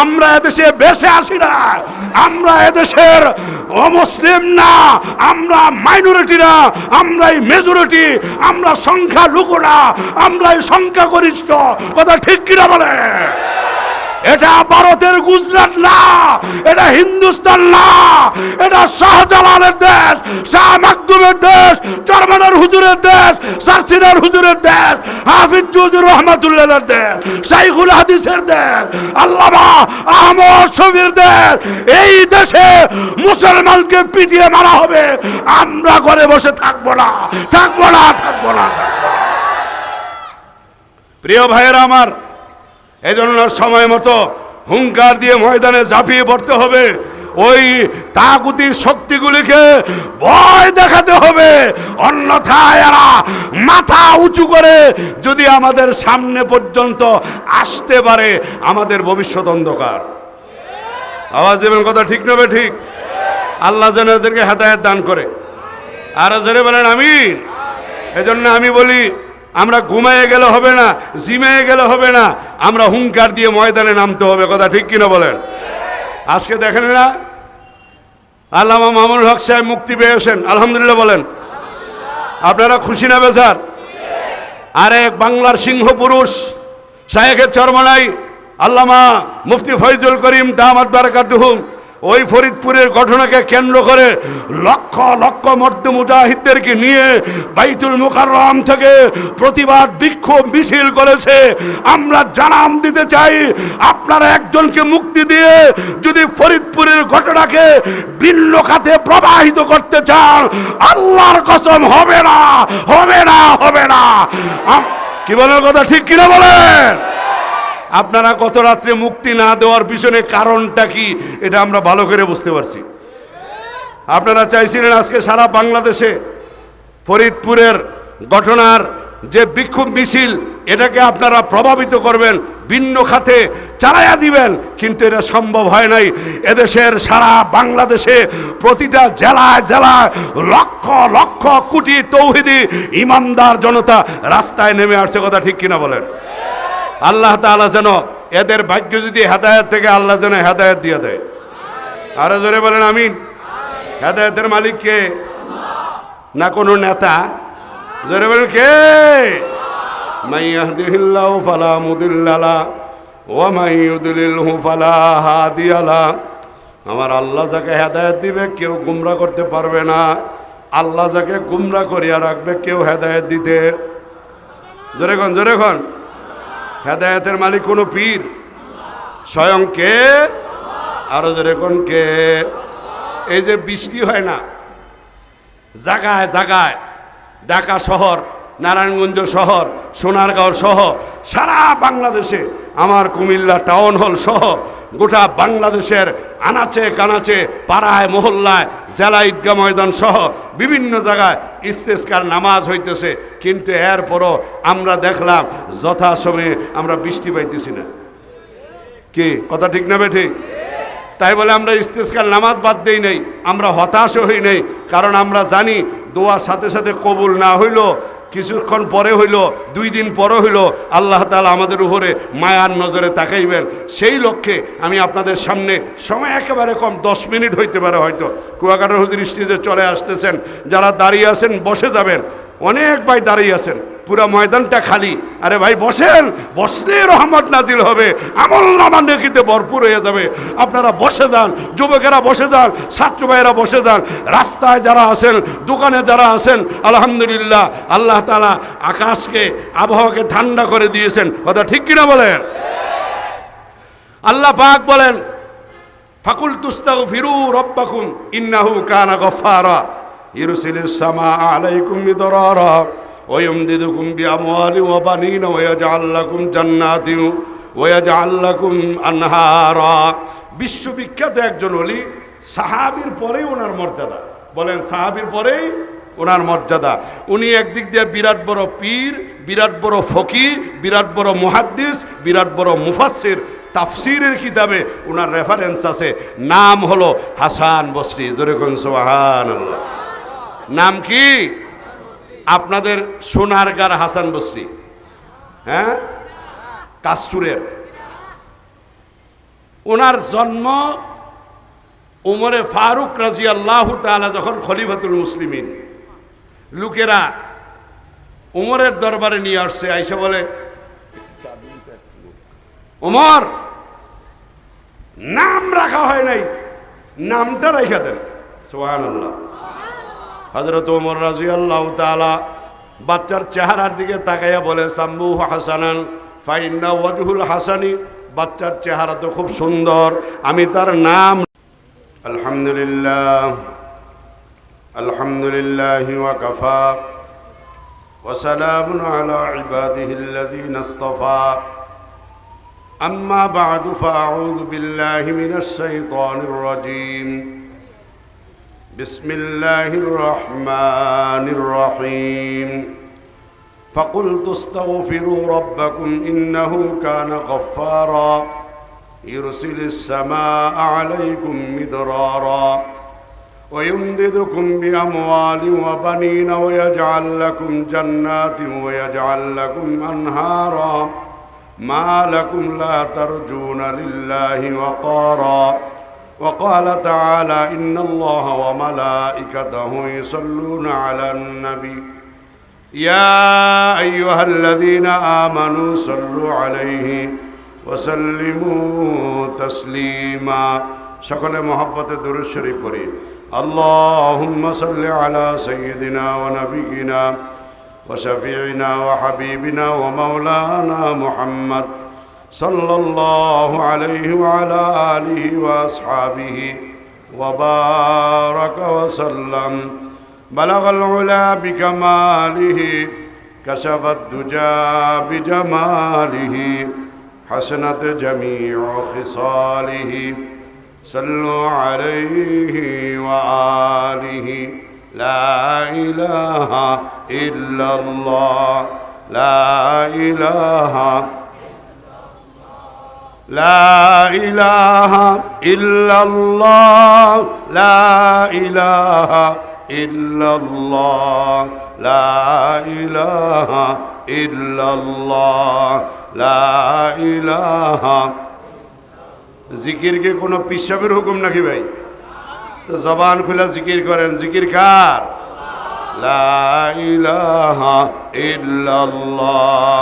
আমরা এদেশে বেসে আসি না। আমরা এদেশের অমুসলিম না। আমরা মাইনরিটি না। আমরাই মেজরিটি। আমরা সংখ্যা লুকো না। আমরাই সংখ্যা গরিষ্ঠ কথা ঠিক কিনা বলে? এটা ভারতের গুজরাট না, এটা হিন্দুস্তান না, এটা শাহজালালের দেশ, শাহ মাকদুমের দেশ জার্মানের হুজুরের দেশ সারসিনার হুজুরের দেশ, হাফিজ হুজুর রহমাতুল্লাহের দেশ, শাইখুল হাদিসের দেশ, আল্লামা আহমদ শফির দেশ। এই দেশে মুসলমানকে পিটিয়ে মারা হবে। আমরা ঘরে বসে থাকব না থাকব না থাকব না। প্রিয় ভাইয়েরা আমার এজন্য সময় মতো হুঙ্কার দিয়ে ময়দানে ঝাঁপিয়ে পড়তে হবে। ওই তাগুতি শক্তিগুলিকে ভয় দেখাতে হবে। অন্যথায় এরা মাথা উঁচু করে যদি আমাদের সামনে পর্যন্ত আসতে পারে, আমাদের ভবিষ্যৎ অন্ধকার। আওয়াজ দেবেন কথা ঠিক নেবে ঠিক? আল্লাহ যেন এদেরকে হেদায়ত দান করে। আরও জোরে বলেন, আমিন। এজন্য আমি বলি, আমরা ঘুমায়ে গেলে হবে না জিমায়ে গেলে হবে না। আমরা হুঙ্কার দিয়ে ময়দানে নামতে হবে, কথা ঠিক কিনা বলেন? আজকে দেখেন না আল্লামা মামুনুল হক সাহেব মুক্তি পেয়েছেন আলহামদুলিল্লাহ বলেন। আপনারা খুশি না বেজার? আরে বাংলার সিংহ পুরুষ, শায়েখের চর্মনাই, আল্লামা মুফতি ফৈজুল করিম দামাত বারাকাতুহুম ওই ফরিদপুরের ঘটনাকে কেন্দ্র করে লক্ষ লক্ষ মর্দ মুজাহিদদেরকে নিয়ে বাইতুল মুকাররম থেকে প্রতিবাদ বিক্ষোভ মিছিল করেছে। আমরা জানাম দিতে চাই, আপনারা একজনকে মুক্তি দিয়ে যদি ফরিদপুরের ঘটনাকে ভিন্ন খাতে প্রবাহিত করতে চান, আল্লাহর কসম হবে না হবে না হবে না। কি বলার কথা ঠিক কিনা বলেন? আপনারা গত রাত্রে মুক্তি না দেওয়ার পিছনে কারণটা কি, এটা আমরা ভালো করে বুঝতে পারছি। আপনারা চাইছিলেন আজকে সারা বাংলাদেশে ফরিদপুরের ঘটনার যে বিক্ষোভ মিছিল, এটাকে আপনারা প্রভাবিত করবেন, ভিন্ন খাতে চালাইয়া দিবেন, কিন্তু এটা সম্ভব হয় নাই। এদেশের সারা বাংলাদেশে প্রতিটা জেলায় জেলায় লক্ষ লক্ষ কোটি তৌহিদি ইমানদার জনতা রাস্তায় নেমে আসছে, কথা ঠিক কিনা বলেন? আল্লাহ তাআলা যেন এদের ভাগ্য যদি হেদায়ত থেকে আল্লাহ যেন হেদায়ত দিয়ে দেয়। আরও জোরে বলেন আমিন। হেদায়তের মালিক কে? না কোনো নেতা? জোরে বলেন কে? মাইয়াহদিহিল্লাহ ফালা মুদিল্লালা ওয়া মাইয়ুদলিলহু ফালা হাদিয়ালা। আমার আল্লাহ যাকে হেদায়েত দিবে, কেউ গুমরা করতে পারবে না। আল্লাহ যাকে গুমরা করিয়া রাখবে, কেউ হেদায়েত দিতে। জোরে খন জোরে খন হেদায়েতের মালিক কোনো পীর। স্বয়ং কে? আরও যেরকম কে? এই যে বৃষ্টি হয় না, জাগায় জাগায়, ঢাকা শহর, নারায়ণগঞ্জ শহর, সোনারগাঁও সহ সারা বাংলাদেশে, আমার কুমিল্লা টাউন হল সহ গোটা বাংলাদেশের আনাচে কানাচে পাড়ায়, মহল্লায়, জেলা ঈদগাহ ময়দান সহ বিভিন্ন জায়গায় ইস্তেস্কার নামাজ হইতেছে। কিন্তু এরপরও আমরা দেখলাম যথাসময়ে আমরা বৃষ্টি পাইতেছি না। কি, কথা ঠিক না ঠিক তাই বলে আমরা ইস্তেস্কার নামাজ বাদ দিই নেই, আমরা হতাশও হই নেই, কারণ আমরা জানি দোয়ার সাথে সাথে কবুল না হইল কিছুক্ষণ পরে হইল, দুই দিন পরে হইল, আল্লাহ তালা আমাদের উপরে মায়ার নজরে তাকাইবেন। সেই লক্ষ্যে আমি আপনাদের সামনে সময় একেবারে কম, দশ মিনিট হইতে পারে হয়তো। কুয়াকাটার হুজুর স্টেজে চলে আসতেছেন, যারা দাঁড়িয়ে আছেন, বসে যাবেন। অনেক ভাই দাঁড়িয়ে আছেন। পুরা ময়দানটা খালি। আরে ভাই, বসেন। বসলে রহমত নাজিল হবে। আমল নামা নেকিতে ভরপুর হয়ে যাবে। আপনারা বসে যান, যুবকেরা বসে যান, ছাত্র ভাইয়েরা বসে যান। রাস্তায় যারা আছেন, দোকানে যারা আছেন, আলহামদুলিল্লাহ, আল্লাহ তালা আকাশকে, আবহাওয়াকে ঠান্ডা করে দিয়েছেন। কথা ঠিক কিনা বলেন? আল্লাহ পাক বলেন ফাকুল তুস্তাগ ফিরু রব্বাকুম ইন্নাহু কানা গফারা ইরসিলিস সামা আলাইকুম মিদরারা ويمددكم بأموال وبنين ويجعل لكم جنات ويجعل لكم أنهارا বিশ্ববিখ্যাত একজন হলি সাহাবির পরেই ওনার মর্যাদা বলেন সাহাবির পরেই ওনার মর্যাদা উনি একদিক দিয়ে বিরাট বড় পীর বিরাট বড় ফকি বিরাট বড় মুহাদ্দিস বিরাট বড় মুফাসসির তাফসিরের কিতাবে ওনার রেফারেন্স আছে নাম হলো হাসান বসরি জোরে কোন সোহান নাম কি আপনাদের সোনারগার হাসান বসরি। হ্যাঁ? কাসুরের। ওনার জন্ম উমরে ফারুক রাজি আল্লাহ তালা যখন খলিফাতুল মুসলিমিন। লোকেরা উমরের দরবারে নিয়ে আসছে আইসা বলে উমর নাম রাখা হয় নাই, নামটা রাখা দেন। সোহান হজরত উমর রাজি আল্লাহ তালা বাচ্চার চেহারার দিকে তাকাইয়া বলে সাম্বু হাসানান ফাইন্না ওয়াজহুল হাসানি বাচ্চার চেহারা তো খুব সুন্দর আমি তার নাম আলহামদুলিল্লাহ আলহামদুলিল্লাহ ওয়াকাফা وسلام على عباده الذين اصطفى أما بعد فأعوذ بالله من الشيطان الرجيم بسم الله الرحمن الرحيم. فقلت استغفروا ربكم إنه كان غفارا. يرسل السماء عليكم مدرارا. ويمددكم بأموال وبنين ويجعل لكم جنات ويجعل لكم أنهارا. ما لكم لا ترجون لله وقارا. وقال تعالى إن الله وملائكته يصلون على النبي يا أيها الذين آمنوا صلوا عليه وسلموا تسليما সকলে মহব্বতে দুরুদ শরীফ পড়ি اللهم صل على سيدنا ونبينا وشفيعنا وحبيبنا ومولانا محمد صلى الله عليه وعلى آله وأصحابه وبارك وسلم. بلغ العلا بكماله كشف الدجى بجماله حسنت جميع خصاله. صلوا عليه وآله. لا إله إلا الله. لا إله لا إله إلا الله لا إله إلا الله لا إله إلا الله لا إله জিকির কে কোনো পিসাবের হুকুম নাকি ভাই তো জবান খুলে জিকির করেন জিকির কার লা ইলাহা ইল্লাল্লাহ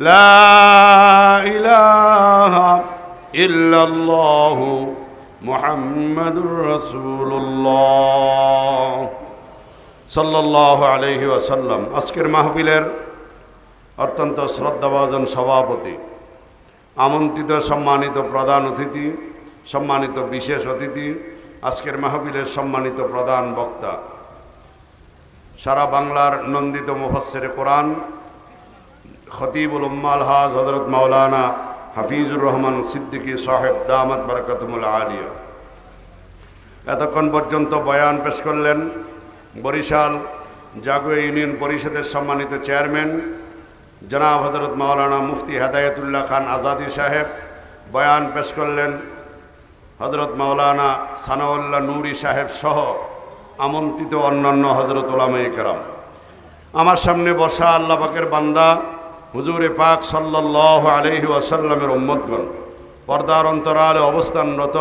লা ইলাহা লা ইলাহা ইল্লাল্লাহ মুহাম্মাদুর রাসূলুল্লাহ। সাল্লাল্লাহু আলাইহি ওয়াসাল্লাম। আজকের মাহফিলের অত্যন্ত শ্রদ্ধাভাজন সভাপতি, আমন্ত্রিত সম্মানিত প্রধান অতিথি, সম্মানিত বিশেষ অতিথি, আজকের মাহফিলের সম্মানিত প্রধান বক্তা। সারা বাংলার নন্দিত মুফাসের কোরআন খতিবুল উম্মাল হাজ হজরত মাওলানা হাফিজুর রহমান সিদ্দিকী সাহেব দামাত বরকতমুল আলিয়া। এতক্ষণ পর্যন্ত বয়ান পেশ করলেন বরিশাল জাগো ইউনিয়ন পরিষদের সম্মানিত চেয়ারম্যান জনাব হজরত মাওলানা মুফতি হেদায়তুল্লাহ খান আজাদি সাহেব। বয়ান পেশ করলেন হজরত মাওলানা সানাউল্লাহ নুরি সাহেব সহ আমন্ত্রিত অন্যান্য হজরত ওলামাই কেরাম। আমার সামনে বসা আল্লাহ পাকের বান্দা হুজুরে পাক সাল্লাহ আলহি ওয়াসাল্লামের উম্মতগণ, পর্দার অন্তরালে অবস্থানরত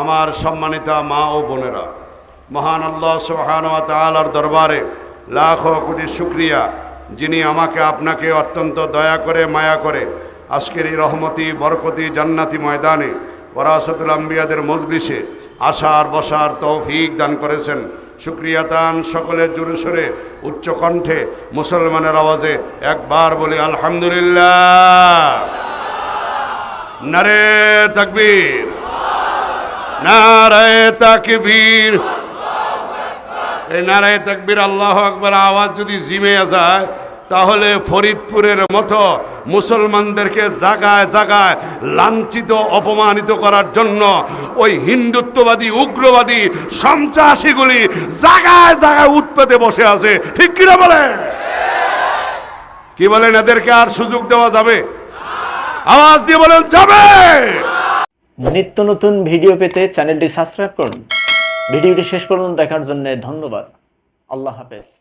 আমার সম্মানিতা মা ও বোনেরা, মহান আল্লাহ সুবহানাহু তালার দরবারে লাখ কোটি শুক্রিয়া যিনি আমাকে আপনাকে অত্যন্ত দয়া করে, মায়া করে আজকের এই রহমতি, বরকতি, জান্নাতি ময়দানে ওরাসতুল আম্বিয়াদের মজলিসে আসার, বসার তৌফিক দান করেছেন। শুক্রিয়া দান সকলের জোরে উচ্চ কণ্ঠে মুসলমানের আওয়াজে একবার বলি আলহামদুলিল্লাহ। নারে তাকবীর। নারায় তাকবীর। এই নারায় তাকবীর আল্লাহ আকবার আওয়াজ যদি জিমে যায় তাহলে ফরিদপুরের মতো মুসলমানদেরকে জাগায় জাগায় লাঞ্ছিত, অপমানিত করার জন্য ওই হিন্দুত্ববাদী, উগ্রবাদী সন্ত্রাসীগুলি জাগায় জাগায় উৎপেতে বসে আছে। ঠিক কিনা বলে? কি বলেন এদেরকে আর সুযোগ দেওয়া যাবে? আওয়াজ দিয়ে বলেন, যাবে! নিত্য নতুন ভিডিও পেতে চ্যানেলটি সাবস্ক্রাইব করুন। ভিডিওটি শেষ পর্যন্ত দেখার জন্য ধন্যবাদ। আল্লাহ হাফেজ।